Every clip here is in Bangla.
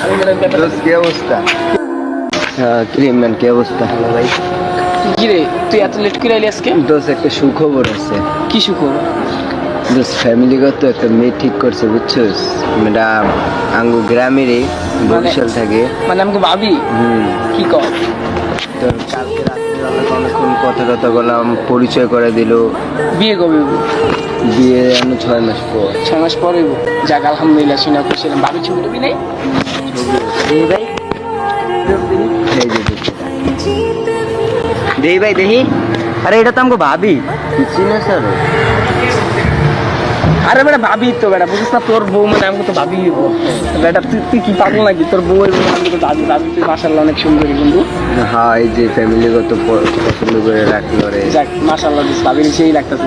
কি অবস্থা? হ্যাঁ কি অবস্থা? ভাই তুই এত লেট করে এলি আজকে? দোস্ত একটা সুখবর আছে। কি সুখ দোস্ত ফ্যামিলিগত একটা মেয়ে ঠিক করছে বুঝছস? মেয়েটা আঙ্গু গ্রামেরই বরিশাল থাকে। মানে আমাকে ভাবি? হুম। কি কর? তো কালকে অনেকক্ষণ কথা বললাম পরিচয় করে দিল। বিয়ে কবে? বিয়ে আমি ছয় মাস পর। ছয় মাস পরে। যাক আলহামদুলিল্লাহ শুনে করছিলাম ভাবি ছবি টবি নেই? দেহি ভাই। দেহি ভাই দেহি। আরে এটা তো আমাকে ভাবি। চিনে স্যার। আরে বেটা ভাবি তো বেটা বুঝিস না তোর বউ মানে আমাকে তো ভাবি বেটা তুই তুই কি পাগল নাকি? তোর বউ এবং আমি তো ভাবি ভাবি। তুই মাসাল্লাহ অনেক সুন্দরী বন্ধু। হ্যাঁ এই যে ফ্যামিলিগত পছন্দ করে রাখল রে। যাক মাসাল্লাহ দিস ভাবির সেই লাগতেছে।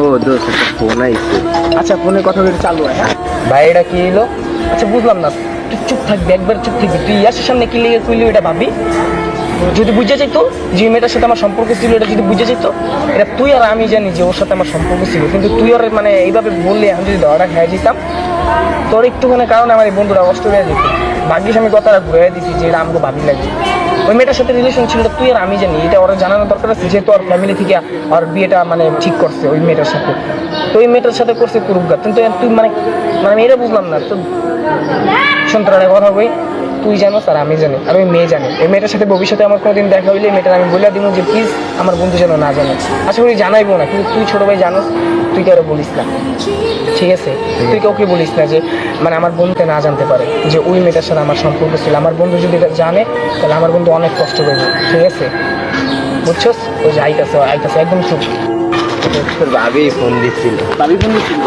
ও দোস্ত একটা ফোন আইছে। আচ্ছা ফোনে কথা বলে চালু হয় হ্যাঁ? ভাই এটা কি এলো আচ্ছা বুঝলাম না। তুই চুপ থাকবি, একবার চুপ থাকবি। তুই ইয়াসের সামনে কি লেগে কইলি এটা ভাবি? যদি বুঝে চাইতো যে মেয়েটার সাথে আমার সম্পর্ক ছিল, এটা যদি বুঝে চাইতো এটা তুই আর আমি জানি যে ওর সাথে আমার সম্পর্ক ছিল। কিন্তু তুই আর মানে এইভাবে বললে, আমি যদি ধরাটা খেয়ে যেতাম তোর একটুখানি কারণে আমার এই বন্ধুরা কষ্ট হয়ে যেত। ভাগ্যিস আমি কথাটা ঘুরে দিছি যে এটা আমাকে ভাবি লাগে ওই মেয়েটার সাথে রিলেশন ছিল, তুই আর আমি জানি। এটা ওরা জানানো দরকার আছে, যেহেতু আর ফ্যামিলি থেকে আর বিয়েটা মানে ঠিক করছে ওই মেয়েটার সাথে। তো ওই মেয়েটার সাথে করছে কুরুগা কিন্তু তুই মানে মানে আমি এটা বুঝলাম না। তো সন্তানের কথা কই। তুই জানো আর আমি জানি আর ওই মেয়ে জানে। এই মেয়েটার সাথে ভবিষ্যতে আমার কোনোদিন দেখা হইলে মেয়েটার আমি বলে দিব যে প্লিজ আমার বন্ধু যেন না জানে। আশা করি জানাইবো না কিন্তু তুই ছোট ভাই জানোস তুই কারও বলিস না। ঠিক আছে? তুই কাউকে বলিস না যে মানে আমার বন্ধুতে না জানতে পারে যে ওই মেয়েটার সাথে আমার সম্পর্ক ছিল। আমার বন্ধু যদি এটা জানে তাহলে আমার বন্ধু অনেক কষ্ট করবে। ঠিক আছে? বুঝছস? ওই যে আইতাছে আইতাছে একদম চুপ। তোর ভাবি ফোন দিচ্ছিল। ভাবি বন্ধু ছিল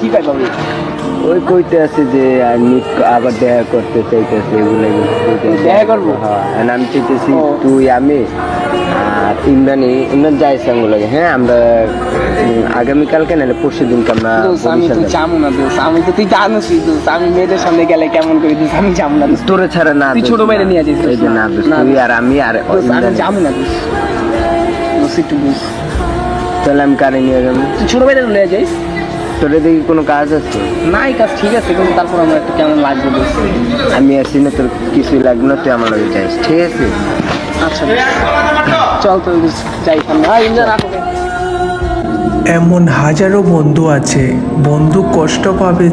কি পাই ভাবি? ওই কইতে আছে যে আর মিট আবার দেখা করতে চাইতেছে এগুলো দেখা করব? হ্যাঁ আমি চাইতেছি তুই আমি আর ইমরানি ইমরান যাইছে আঙ্গুলাগে হ্যাঁ আমরা আগামীকালকে নাহলে পরশু দিনকে আমরা আমি তো যাব। না দোস্ত। আমি তো তুই জানোসই দোস্ত? আমি মেয়েদের সামনে গেলে কেমন করে দোস্ত? আমি যাব না তোরে ছাড়া না তুই ছোট ভাইরে না। নিয়ে যাইছিস, এই যে না না, তুই আর আমি আর আমি যাব না একটু তাহলে আমি কারে নিয়ে যাব? তুই ছোট ভাইরে নিয়ে যাইস? তোরে দেখি কোনো কাজ আছে? নাই কাজ ঠিক আছে কিন্তু তারপর আমার একটু কেমন লাগবে আমি আছি না তোর কিছুই লাগবে না তুই আমার লাগে যাইস ঠিক আছে? আচ্ছা চল তো যাই রাখো এমন হাজারো বন্ধু আছে বন্ধু কষ্ট পাবে।